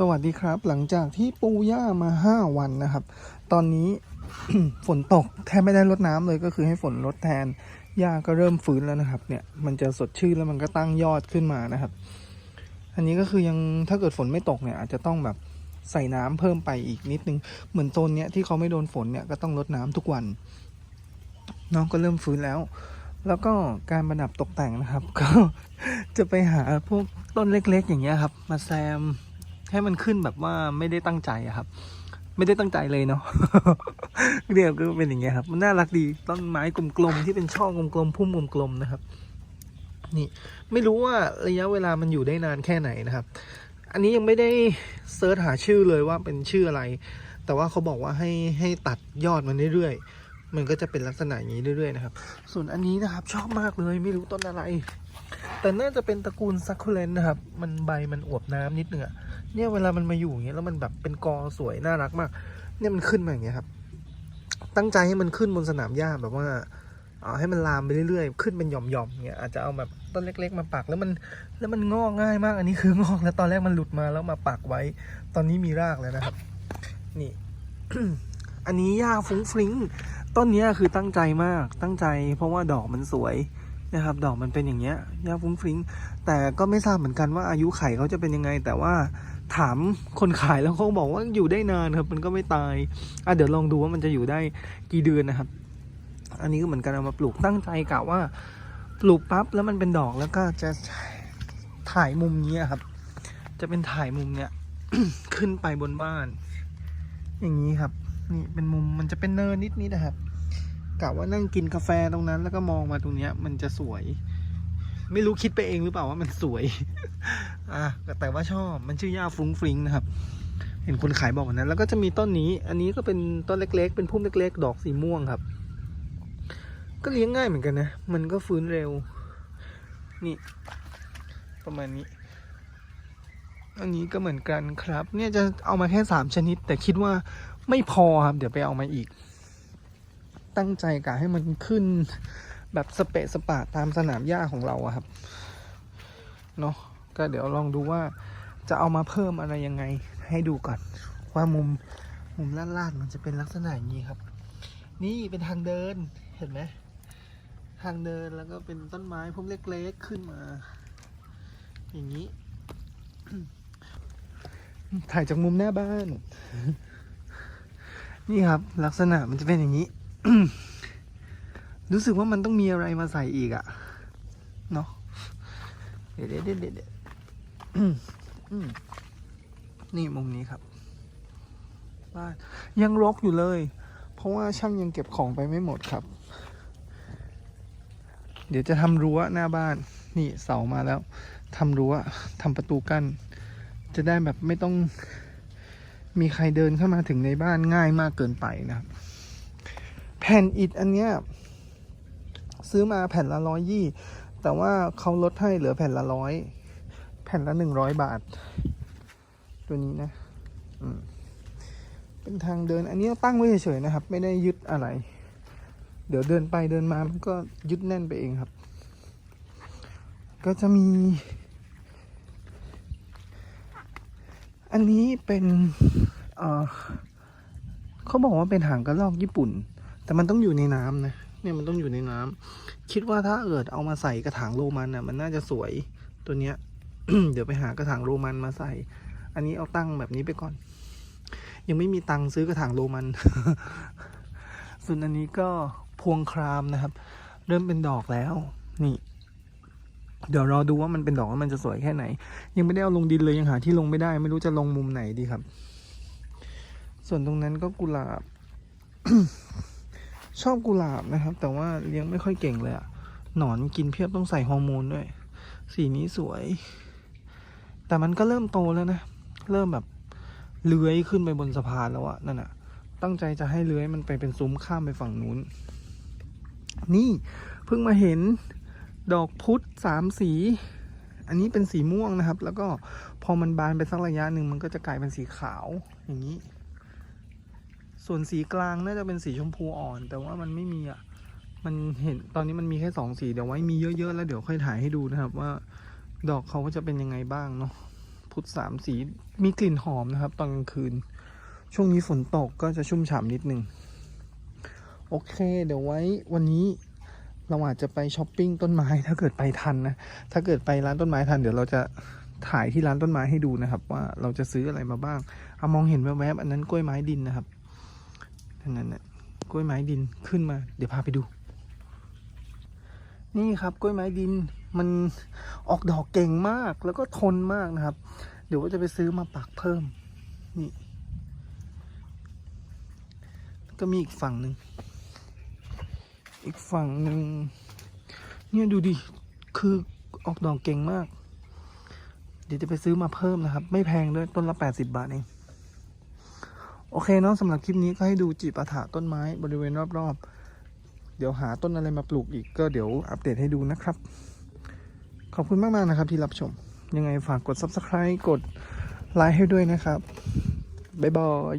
สวัสดีครับ หลังจากที่ปูหญ้ามาห้าวันนะครับ ตอนนี้ ฝนตกแทบไม่ได้รดน้ำเลยก็คือให้ฝนลดแทนหญ้าก็เริ่มฟื้นแล้วนะครับ เนี่ยมันจะสดชื่นแล้วมันก็ตั้งยอดขึ้นมานะครับ อันนี้ก็คือยังถ้าเกิดฝนไม่ตกเนี่ยอาจจะต้องแบบใส่น้ำเพิ่มไปอีกนิดนึงเหมือนโซนเนี้ยที่เขาไม่โดนฝนเนี่ยก็ต้องลดน้ำทุกวันน้องก็เริ่มฟื้นแล้ว แล้วก็การประดับตกแต่งนะครับ ก็จะไปหาพวกต้นเล็ก ๆ อย่างเงี้ยครับ มาแซม ให้มันขึ้นแบบว่าไม่ได้ตั้งใจอะครับ ไม่ได้ตั้งใจเลยเนาะเรียกก็เป็นอย่างเงี้ยครับ มันน่ารักดีต้นไม้กลมๆที่เป็นช่องกลมๆพุ่มกลมๆนะครับ นี่ไม่รู้ว่าระยะเวลามันอยู่ได้นานแค่ไหนนะครับ อันนี้ยังไม่ได้เซิร์ชหาชื่อเลยว่าเป็นชื่ออะไร แต่ว่าเขาบอกว่าให้ให้ตัดยอดมันเรื่อยๆมันก็จะเป็นลักษณะอย่างนี้เรื่อยๆนะครับ ส่วนอันนี้นะครับ ชอบมากเลยไม่รู้ต้นอะไร แต่น่าจะเป็นตระกูลซักคูเลนนะครับ มันใบมันอวบน้ำนิดนึงอะเนี่ยเวลามันมาอยู่อย่างเงี้ยแล้วมันแบบเป็นกอสวยน่ารักมาก เนี่ยมันขึ้นมาอย่างเงี้ยครับ ตั้งใจให้มันขึ้นบนสนามหญ้าแบบว่าเอาให้มันลามไปเรื่อยๆ ขึ้นเป็นหย่อมๆเงี้ยอาจจะเอาแบบต้นเล็ก ๆ มาปักแล้วมันแล้วมันงอกง่ายมาก อันนี้คืองอกแล้วตอนแรกมันหลุดมาแล้วมาปักไว้ ตอนนี้มีรากแล้วนะครับ นี่ อันนี้หญ้าฟุ้งฟริ้งต้นนี้คือตั้งใจมากตั้งใจ เพราะว่าดอกมันสวย นะครับ ดอกมันเป็นอย่างเงี้ยหญ้าฟุ้งฟริ้งแต่ก็ไม่ทราบเหมือนกันว่าอายุไขเขาจะเป็นยังไง แต่ว่าถามคนขายแล้วเขาบอกว่าอยู่ได้นานครับ มันก็ไม่ตายอะเดี๋ยวลองดูว่ามันจะอยู่ได้กี่เดือนนะครับ อันนี้ก็เหมือนกันเอามาปลูกตั้งใจกะว่า ปลูกปั๊บแล้วมันเป็นดอกแล้วก็จะถ่ายมุมนี้ครับ จะเป็นถ่ายมุมเนี้ยขึ้นไปบนบ้าน อย่างนี้ครับ นี่เป็นมุมมันจะเป็นเนินนิดนิดนะครับ กะว่านั่งกินกาแฟตรงนั้น แล้วก็มองมาตรงเนี้ย มันจะสวย ไม่รู้คิดไปเองหรือเปล่าว่ามันสวย อะแต่ว่าชอบมันชื่อย่าฟุ้งฟริ้งนะครับ เห็นคนขายบอกนั้นแล้วก็จะมีต้นนี้ อันนี้ก็เป็นต้นเล็ก ๆ เป็นพุ่มเล็ก ๆ ดอกสีม่วงครับ ก็เลี้ยงง่ายเหมือนกันนะมันก็ฟื้นเร็ว นี่ ประมาณนี้อันนี้ก็เหมือนกันครับ เนี่ยจะเอามาแค่สามชนิด แต่คิดว่าไม่พอครับ เดี๋ยวไปเอามาอีก ตั้งใจกะให้มันขึ้นแบบสเปะสปะตามสนามหญ้าของเราอะครับเนาะก็เดี๋ยวลองดูว่าจะเอามาเพิ่มอะไรยังไงให้ดูก่อนว่ามุมมุมลาดๆมันจะเป็นลักษณะอย่างนี้ครับ นี่เป็นทางเดินเห็นไหมทางเดินแล้วก็เป็นต้นไม้พุ่มเล็กๆขึ้นมา อย่างนี้ ถ่ายจากมุมหน้าบ้าน นี่ครับ ลักษณะมันจะเป็นอย่างนี้ รู้สึกว่ามันต้องมีอะไรมาใส่อีกอะเนาะเดี๋ยวเดี๋ยวเดี๋ยวเดี๋ยวอืมอืมนี่มุมนี้ครับบ้านยังรกอยู่เลย เพราะว่าช่างยังเก็บของไปไม่หมดครับ เดี๋ยวจะทำรั้วหน้าบ้าน นี่เสามาแล้วทำรั้วทำประตูกั้น จะได้แบบไม่ต้องมีใครเดินเข้ามาถึงในบ้านง่ายมากเกินไปนะครับ แผ่นอิฐอันเนี้ยซื้อมาแผ่นละร้อยยี่ แต่ว่าเขาลดให้เหลือแผ่นละร้อย แผ่นละหนึ่งร้อยบาท ตัวนี้นะเป็นทางเดิน อันนี้ตั้งไว้เฉยๆนะครับ ไม่ได้ยึดอะไร เดี๋ยวเดินไปเดินมามันก็ยึดแน่นไปเองครับ ก็จะมี อันนี้เป็น เออเขาบอกว่าเป็นหางกระรอกญี่ปุ่น แต่มันต้องอยู่ในน้ำนะ เนี่ยมันต้องอยู่ในน้ำคิดว่าถ้าเกิดเอามาใส่กระถางโรมันน่ะ มันน่าจะสวยตัวเนี้ย เดี๋ยวไปหากระถางโรมันมาใส่ อันนี้เอาตั้งแบบนี้ไปก่อน ยังไม่มีตังค์ซื้อกระถางโรมัน ส่วนอันนี้ก็พวงครามนะครับ เริ่มเป็นดอกแล้ว นี่ เดี๋ยวรอดูว่ามันเป็นดอกแล้วมันจะสวยแค่ไหน ยังไม่ได้เอาลงดินเลยยังหาที่ลงไม่ได้ ไม่รู้จะลงมุมไหนดีครับ ส่วนตรงนั้นก็กุหลาบ ชอบกุหลาบนะครับ แต่ว่าเลี้ยงไม่ค่อยเก่งเลยอะหนอนกินเพียบต้องใส่ฮอร์โมนด้วย สีนี้สวย แต่มันก็เริ่มโตแล้วนะ เริ่มแบบเลื้อยขึ้นไปบนสะพานแล้วอะนั่นอะตั้งใจจะให้เลื้อยมันไปเป็นซุ้มข้ามไปฝั่งนู้น นี่เพิ่งมาเห็นดอกพุธสามสี อันนี้เป็นสีม่วงนะครับ แล้วก็พอมันบานไปสักระยะหนึ่งมันก็จะกลายเป็นสีขาวอย่างนี้ ส่วนสีกลางน่าจะเป็นสีชมพูอ่อน แต่ว่ามันไม่มีอะ มันเห็นตอนนี้มันมีแค่สองสีเดี๋ยวไว้มีเยอะๆแล้วเดี๋ยวค่อยถ่ายให้ดูนะครับ ว่าดอกเขาก็จะเป็นยังไงบ้างเนาะพุทธสามสีมีกลิ่นหอมนะครับ ตอนกลางคืน ช่วงนี้ฝนตกก็จะชุ่มฉ่ำนิดนึงโอเค เดี๋ยวไว้วันนี้เราอาจจะไปช้อปปิ้งต้นไม้ถ้าเกิดไปทันนะถ้าเกิดไปร้านต้นไม้ทันเดี๋ยวเราจะถ่ายที่ร้านต้นไม้ให้ดูนะครับ ว่าเราจะซื้ออะไรมาบ้างเอามองเห็นแวบๆอันนั้นกล้วยไม้ดินนะครับ นนั้นน่ะกล้วยไม้ดินขึ้นมา เดี๋ยวพาไปดู นี่ครับกล้วยไม้ดินมันออกดอกเก่งมากแล้วก็ทนมากนะครับ เดี๋ยวว่าจะไปซื้อมาปักเพิ่ม นี่ ก็มีอีกฝั่งหนึ่งอีกฝั่งหนึ่งเนี่ยดูดิคือออกดอกเก่งมาก เดี๋ยวจะไปซื้อมาเพิ่มนะครับ ไม่แพงด้วยต้นละ 80 บาทเอง โอเคเนาะสำหรับคลิปนี้ก็ให้ดูจีปาถะต้นไม้บริเวณรอบๆ เดี๋ยวหาต้นอะไรมาปลูกอีกก็เดี๋ยวอัปเดตให้ดูนะครับ ขอบคุณมากๆนะครับที่รับชม ยังไงฝากกด subscribe กดไลค์ให้ด้วยนะครับ บ๊ายบาย